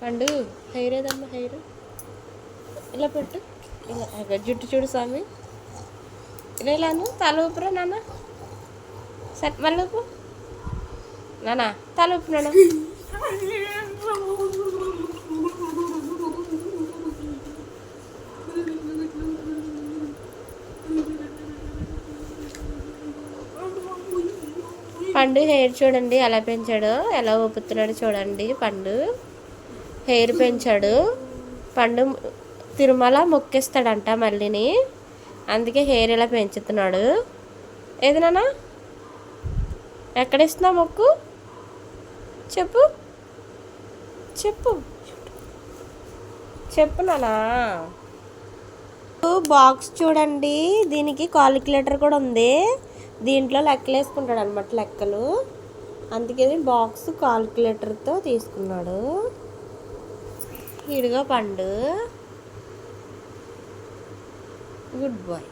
పండు హెయిర్ ఏదమ్మా హెయిర్ ఇలా పెట్టు. ఇలా అగ జుట్టు చూడు స్వామి. ఇలా ఇలాను తల ఊపురా నాన్న? సరే మళ్ళీ ఊపు. నాన్న తల ఊపు నాన్న. పండు హెయిర్ చూడండి ఎలా పెంచాడో. ఎలా ఊపుతున్నాడు చూడండి పండు. హెయిర్ పెంచాడు. పండు తిరుమల మొక్కేస్తాడంట మళ్ళీని అందుకే హెయిర్ ఇలా పెంచుతున్నాడు. ఏది నాన్న? ఎక్కడ ఇస్తున్నావు మొక్కు? చెప్పు. చెప్పు. చెప్పు నానా బాక్స్ చూడండి. దీనికి కాలిక్యులేటర్ కూడా ఉంది. దీంట్లో లెక్కలు వేసుకుంటాడు అనమాట లెక్కలు. అందుకే బాక్స్ కాలిక్యులేటర్తో తీసుకున్నాడు. ఇడిగా పండు. Good bye